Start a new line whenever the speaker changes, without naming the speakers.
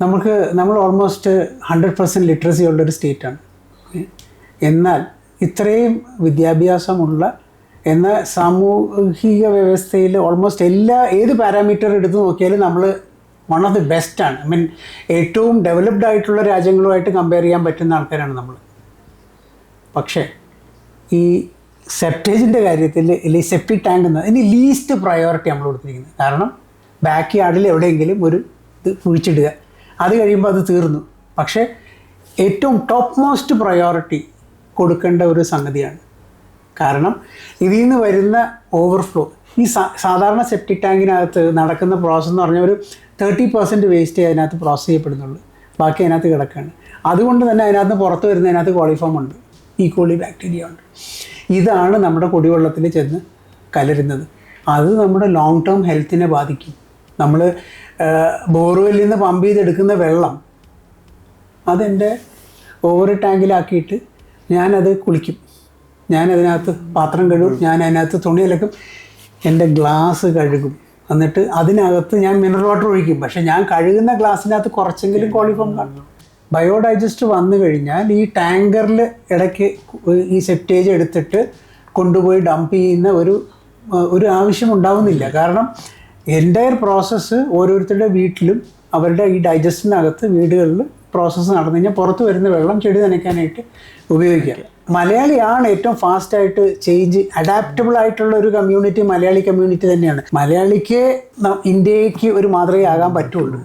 നമുക്ക് നമ്മൾ almost hundred percent literacy ഉള്ളൊരു സ്റ്റേറ്റാണ് എന്നാൽ ഇത്രയും വിദ്യാഭ്യാസമുള്ള എന്ന സാമൂഹിക വ്യവസ്ഥയിൽ ഓൾമോസ്റ്റ് എല്ലാ ഏത് പാരാമീറ്റർ എടുത്ത് നോക്കിയാലും നമ്മൾ വൺ ഓഫ് ദി ബെസ്റ്റാണ് ഐ മീൻ ഏറ്റവും ഡെവലപ്ഡ് ആയിട്ടുള്ള രാജ്യങ്ങളുമായിട്ട് കമ്പയർ ചെയ്യാൻ പറ്റുന്ന ആൾക്കാരാണ് നമ്മൾ. പക്ഷേ ഈ സെപ്റ്റേജിന്റെ കാര്യത്തിൽ അല്ലെങ്കിൽ സെപ്റ്റിക് ടാങ്ക് എന്നത് ഇനി ലീസ്റ്റ് പ്രയോറിറ്റി നമ്മൾ കൊടുത്തിരിക്കുന്നത്. കാരണം ബാക്ക് യാർഡിൽ എവിടെയെങ്കിലും ഒരു ഇത് കുഴിച്ചിടുക. അത് കഴിയുമ്പോൾ അത് തീർന്നു. പക്ഷേ ഏറ്റവും ടോപ്പ് മോസ്റ്റ് പ്രയോറിറ്റി കൊടുക്കേണ്ട ഒരു സംഗതിയാണ്. കാരണം ഇതിൽ നിന്ന് വരുന്ന ഓവർഫ്ലോ ഈ സാധാരണ സെപ്റ്റിക് ടാങ്കിനകത്ത് നടക്കുന്ന പ്രോസസ്സ് എന്ന് പറഞ്ഞാൽ ഒരു തേർട്ടി പെർസെന്റ് വേസ്റ്റ് അതിനകത്ത് പ്രോസസ്സ് ചെയ്യപ്പെടുന്നുള്ളൂ. ബാക്കി അതിനകത്ത് കിടക്കുകയാണ് അതുകൊണ്ട് തന്നെ അതിനകത്ത് പുറത്ത് വരുന്ന അതിനകത്ത് കോളിഫോം ഉണ്ട്. കോളി ബാക്ടീരിയ ഉണ്ട്. ഇതാണ് നമ്മുടെ കുടിവെള്ളത്തിൽ ചെന്ന് കലരുന്നത്. അത് നമ്മുടെ ലോങ് ടേം ഹെൽത്തിനെ ബാധിക്കും. നമ്മൾ ബോർവെല്ലിൽ നിന്ന് പമ്പ് ചെയ്തെടുക്കുന്ന വെള്ളം അതെന്റെ ഓവർ ടാങ്കിലാക്കിയിട്ട് ഞാനത് കുളിക്കും. ഞാനതിനകത്ത് പാത്രം കഴുകും ഞാൻ അതിനകത്ത് തുണി അലക്കും എന്റെ ഗ്ലാസ് കഴുകും. എന്നിട്ട് അതിനകത്ത് ഞാൻ മിനറൽ വാട്ടർ ഒഴിക്കും. പക്ഷേ ഞാൻ കഴുകുന്ന ഗ്ലാസ്സിനകത്ത് കുറച്ചെങ്കിലും കോളിഫോം കാണും. ബയോഡൈജസ്റ്റ് വന്നു കഴിഞ്ഞാൽ ഈ ടാങ്കറിൽ ഇടയ്ക്ക് ഈ സെപ്റ്റേജ് എടുത്തിട്ട് കൊണ്ടുപോയി ഡംപ് ചെയ്യുന്ന ഒരു ഒരു ആവശ്യം ഉണ്ടാവുന്നില്ല. കാരണം എന്റയർ പ്രോസസ്സ് ഓരോരുത്തരുടെ വീട്ടിലും അവരുടെ ഈ ഡൈജസ്റ്റിനകത്ത് വീടുകളിൽ പ്രോസസ്സ് നടന്നു കഴിഞ്ഞാൽ പുറത്ത് വരുന്ന വെള്ളം ചെടി നനയ്ക്കാനായിട്ട് ഉപയോഗിക്കുക. മലയാളിയാണ് ഏറ്റവും ഫാസ്റ്റായിട്ട് ചേഞ്ച് അഡാപ്റ്റബിൾ ആയിട്ടുള്ള ഒരു കമ്മ്യൂണിറ്റി മലയാളി കമ്മ്യൂണിറ്റി തന്നെയാണ്. മലയാളിക്ക് ഇന്ത്യയ്ക്ക് ഇന്ത്യയ്ക്ക് ഒരു മാതൃകയാകാൻ പറ്റുള്ളൂ.